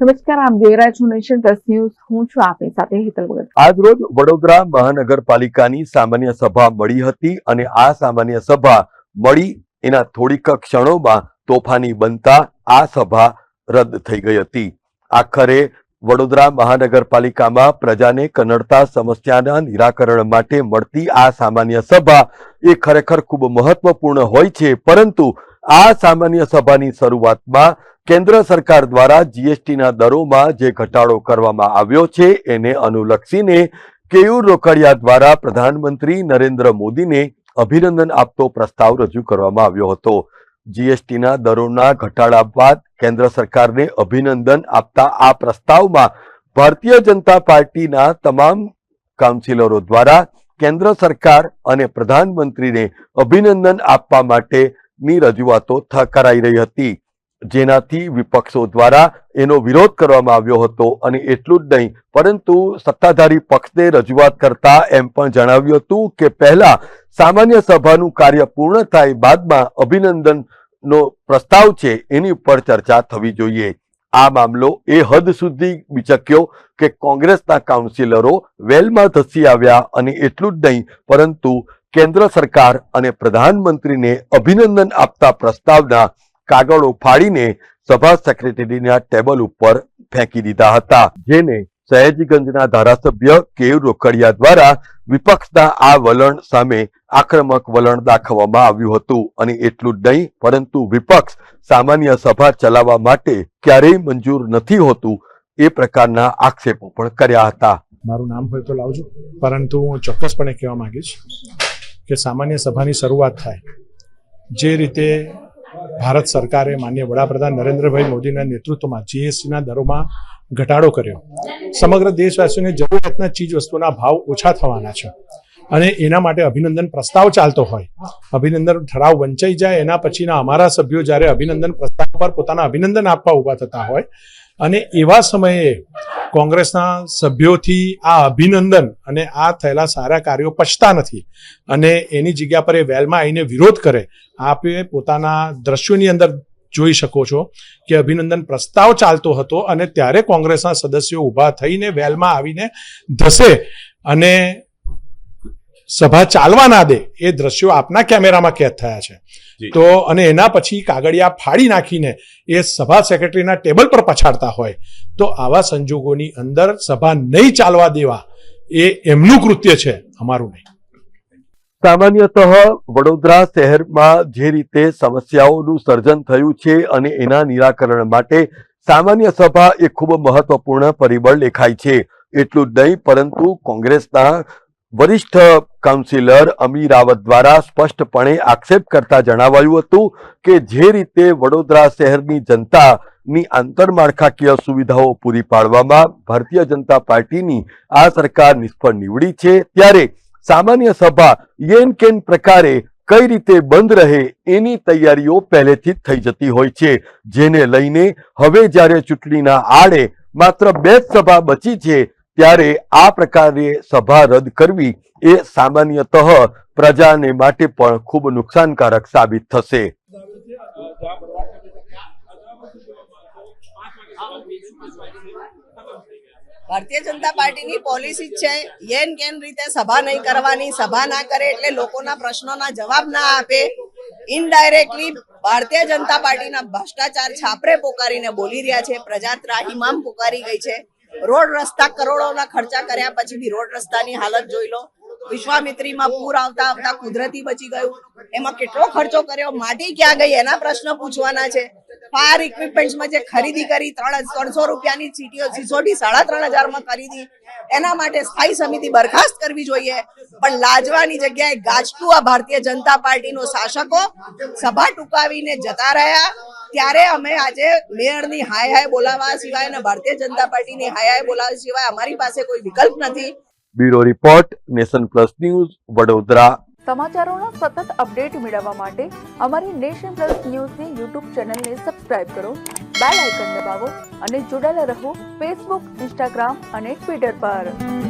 નમસ્કાર આપ જોઈ રહ્યા નેશન પ્લસ ન્યૂઝ. હું છું આપની સાથે હેતલ ભગત. આજરોજ વડોદરા મહાનગરપાલિકાની સામાન્ય સભા મળી હતી અને આ સામાન્ય સભા મળી. એના થોડીક ક્ષણોમાં તોફાની બનતા આ સભા રદ થઈ ગઈ હતી. આખરે વડોદરા મહાનગરપાલિકામાં પ્રજાને કનડતા સમસ્યાના નિરાકરણ માટે મળતી આ સામાન્ય સભા એ ખરેખર ખૂબ મહત્વપૂર્ણ હોય છે, પરંતુ આ સામાન્ય સભાની શરૂઆતમાં કેન્દ્ર સરકાર દ્વારા જીએસટીના દરોમાં જે ઘટાડો કરવામાં આવ્યો છે, એને અનુલક્ષીને કેયુર રોકડિયા દ્વારા પ્રધાનમંત્રી નરેન્દ્ર મોદીને અભિનંદન આપતો પ્રસ્તાવ રજૂ કરવામાં આવ્યો હતો. જીએસટીના દરોના ઘટાડા બાદ કેન્દ્ર સરકારને અભિનંદન આપતા આ પ્રસ્તાવમાં ભારતીય જનતા પાર્ટીના તમામ કાઉન્સિલરો દ્વારા કેન્દ્ર સરકાર અને પ્રધાનમંત્રીને અભિનંદન આપવા માટેની રજૂઆતો કરાઈ રહી હતી. જેનાથી વિપક્ષો દ્વારા એનો વિરોધ કરવામાં આવ્યો હતો અને એટલું જ નહીં, પરંતુ સત્તાધારી પક્ષને રજૂઆત કરતા એમ પણ જણાવ્યું હતું કે પહેલા સામાન્ય સભાનું કાર્ય પૂર્ણ થાય બાદમાં અભિનંદનનો પ્રસ્તાવ છે એની ઉપર ચર્ચા થવી જોઈએ. આ મામલો એ હદ સુધી બિચક્યો કે કોંગ્રેસના કાઉન્સિલરો વેલમાં ધસી આવ્યા અને એટલું જ નહીં, પરંતુ કેન્દ્ર સરકાર અને પ્રધાનમંત્રીને અભિનંદન આપતા પ્રસ્તાવના કાગળો ફાડીને સભા સેક્રેટરીના ટેબલ ઉપર ફેંકી દીધા હતા, જેને સયાજીગંજના ધારાસભ્ય કેયુર રોકડિયા દ્વારા વિપક્ષના આ વલણ સામે આક્રમક વલણ દાખવવામાં આવ્યું હતું. અને એટલું જ નહીં, પરંતુ વિપક્ષ સામાન્ય સભા ચલાવવા માટે ક્યારેય મંજૂર નથી હોતું એ પ્રકારના આક્ષેપો પણ કર્યા હતા. મારું નામ હોય તો લાવજો, પરંતુ હું ચોક્કસપણે કહેવા માંગીશ કે સામાન્ય સભાની શરૂઆત થાય. જે રીતે ભારત સરકારે માન્ય વડાપ્રધાન નરેન્દ્રભાઈ મોદીના નેતૃત્વમાં જીએસટીના દરોમાં ઘટાડો કર્યો. સમગ્ર દેશવાસીઓને જરૂરિયાતના ચીજ વસ્તુના ભાવ ઓછા થવાના છે. અને એના માટે અભિનંદન પ્રસ્તાવ ચાલતો હોય. અભિનંદન ઠરાવ વંચાઈ જાય, એના પછીના અમારા સભ્યો જ્યારે અભિનંદન પ્રસ્તાવ પર પોતાના અભિનંદન આપવા ઊભા થતા હોય અને એવા સમયે કોંગ્રેસના સભ્યોથી આ અભિનંદન અને આ થયેલા સારા કાર્યો પચતા નથી અને એની જગ્યા પર એ વેલમાં આવીને વિરોધ કરે, આપે પોતાના દ્રશ્યોની અંદર જોઈ શકો છો કે અભિનંદન પ્રસ્તાવ ચાલતો હતો અને ત્યારે કોંગ્રેસના સદસ્યો ઊભા થઈને વેલમાં આવીને ધસે અને સભા ચાલવા ના દે એ દ્રશ્યો આપના કેમેરામાં કેદ થયા છે. તો અને એના પછી કાગળિયા ફાડી નાખીને એ સભા સેક્રેટરીના ટેબલ પર પછાડતા હોય તો આવા સંજોગોની અંદર સભા નહીં ચાલવા દેવા એ એમનું કૃત્ય છે અમારું નહીં. સામાન્યતઃ વડોદરા શહેરમાં જે રીતે સમસ્યાઓનું સર્જન થયું છે અને એના નિરાકરણ માટે સામાન્ય સભા એ ખૂબ મહત્વપૂર્ણ પરિબળ દેખાય છે. એટલું જ નહીં પરંતુ કોંગ્રેસના વરિષ્ઠ કાઉન્સિલર અમી રાવત દ્વારા સ્પષ્ટપણે આક્ષેપ કરતા જણાવાયું હતું કે જે રીતે વડોદરા શહેરની જનતાની આંતરમાળખાકીય સુવિધાઓ પૂરી પાડવામાં ભારતીય જનતા પાર્ટીની આ સરકાર નિષ્ફળ નીવડી છે, ત્યારે સામાન્ય સભા યેન કેન પ્રકારે કઈ રીતે બંધ રહે એની તૈયારીઓ પહેલેથી જ થઈ જતી હોય છે, જેને લઈને હવે જ્યારે ચૂંટણીના આડે માત્ર બે જ સભા બચી છે ત્યારે આ પ્રકારે સભા રદ કરવી એ સામાન્યતઃ પ્રજાને માટે પણ ખૂબ નુકસાનકારક સાબિત થશે. ભારતીય જનતા પાર્ટીની પોલિસી છે, યેન કેન રીતે સભા નહીં કરવાની, સભા ના કરે એટલે લોકોના પ્રશ્નોના જવાબ ના આપે. ઇનડાયરેક્ટલી ભારતીય જનતા પાર્ટીના ભ્રષ્ટાચાર છાપરે પોકારીને બોલી રહ્યા છે પ્રજા ત્રાહિમામ પોકારી ગઈ છે. રોડ રસ્તા કરોડોના ખર્ચા કર્યા પછી બી રોડ રસ્તાની હાલત જોઈ લો. વિશ્વામિત્રીમાં પૂર આવતા આવતા કુદરતી બચી ગયું. એમાં કેટલો ખર્ચો કર્યો? માટી ક્યાં ગઈ? એના પ્રશ્ન પૂછવાના છે. ફાયર ઇક્વિપમેન્ટમાં જે ખરીદી કરી, ત્રણ ત્રણસો રૂપિયાની સીટીઓ સિસોટી સાડા ત્રણ હજારમાં ખરીદી. એના માટે સ્થાયી સમિતિ બરખાસ્ત કરવી જોઈએ. પણ લાજવાની જગ્યાએ ગાજતું આ ભારતીય જનતા પાર્ટીનો શાસકો સભા ટૂંકાવીને જતા રહ્યા. ત્યારે અમે આજે મેયરની હાય હાય બોલાવવા સિવાય અને ભારતીય જનતા પાર્ટીની હાય હાય બોલાવવા સિવાય અમારી પાસે કોઈ વિકલ્પ નથી. Bureau report nation plus news Vadodara. સમાચારોના સતત અપડેટ મેળવવા માટે અમારી નેશન પ્લસ ન્યૂઝની યુટ્યુબ ચેનલને સબસ્ક્રાઇબ કરો બેલ આઇકન દબાવો અને જોડાયેલા રહો ફેસબુક ઇન્સ્ટાગ્રામ અને ટ્વિટર પર.